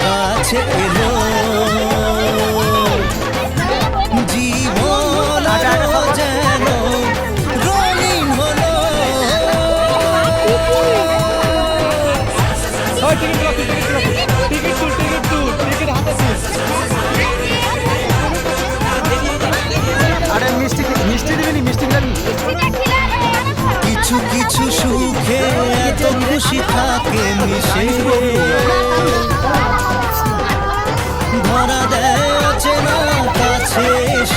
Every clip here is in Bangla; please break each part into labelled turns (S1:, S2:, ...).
S1: কাছে এলো।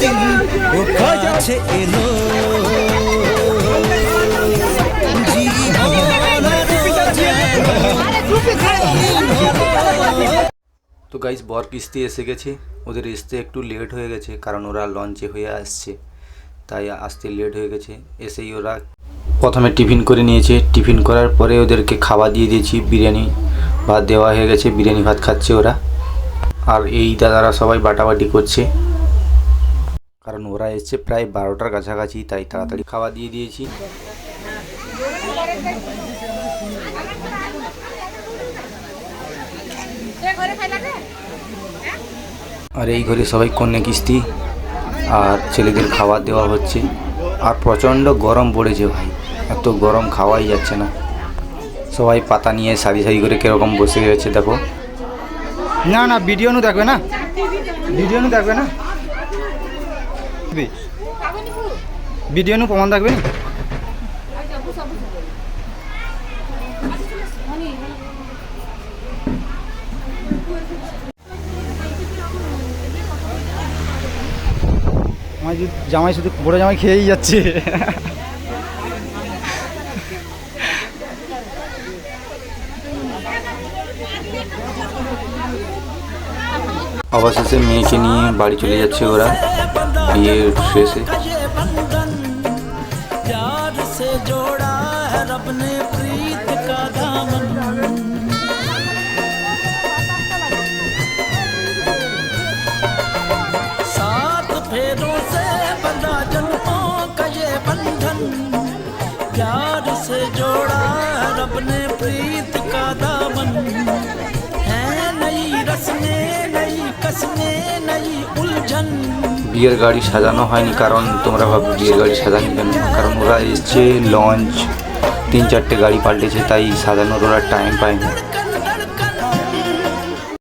S1: দিন ও কাছে এলো।
S2: তো গাইস বর কিস্তি এসে গেছে। ওদের আসতে একটু লেট হয়ে গেছে, কারণ ওরা লঞ্চে হয়ে আসছে। তাই আসতে লেট হয়ে গেছে। এসেই ওরা প্রথমে টিফিন করে নিয়েছে। টিফিন করার পরে ওদেরকে খাওয়া দিয়ে দিয়েছি, বিরিয়ানি। ভাত দেওয়া হয়ে গেছে, বিরিয়ানি ভাত খাচ্ছে ওরা। আর এই দাদারা সবাই বাটাবাটি করছে। কারণ ওরা এসছে প্রায় বারোটার কাছাকাছি, তাই তাড়াতাড়ি খাওয়া দিয়ে দিয়েছি। আর এই ঘরে সবাই কন্যা কিস্তি আর ছেলেদের খাবার দেওয়া হচ্ছে। আর প্রচণ্ড গরম পড়েছে ভাই, এত গরম খাওয়াই যাচ্ছে না। সবাই পাতা নিয়ে সারি সারি করে কীরকম বসে গেছে দেখো।
S3: না না ভিডিও নু দেখবে না। ভিডিও দেখবে না? ভিডিও নু প্রমাণ আমার জামাই শুধু বড় জামাই খেয়েই যাচ্ছে।
S2: অবশেষে মেয়েকে নিয়ে বাড়ি চলে যাচ্ছে ওরা। ये उससे से।
S1: प्यार से जोड़ा है रब ने प्रीत का दामन। सात फेरों से बंधा जन्मों का ये बंधन। प्यार से जोड़ा है रब ने प्रीत का दामन। है नई रस्में, नई कसमें, नई उलझन।
S2: বিয়ের গাড়ি সাজানো হয়নি, কারণ তোমরা ভাব বিয়ের গাড়ি সাজানি কেন? কারণ ওরা এসছে লঞ্চ তিন চারটে গাড়ি পাল্টেছে, তাই সাজানোর ওরা টাইম পায়নি।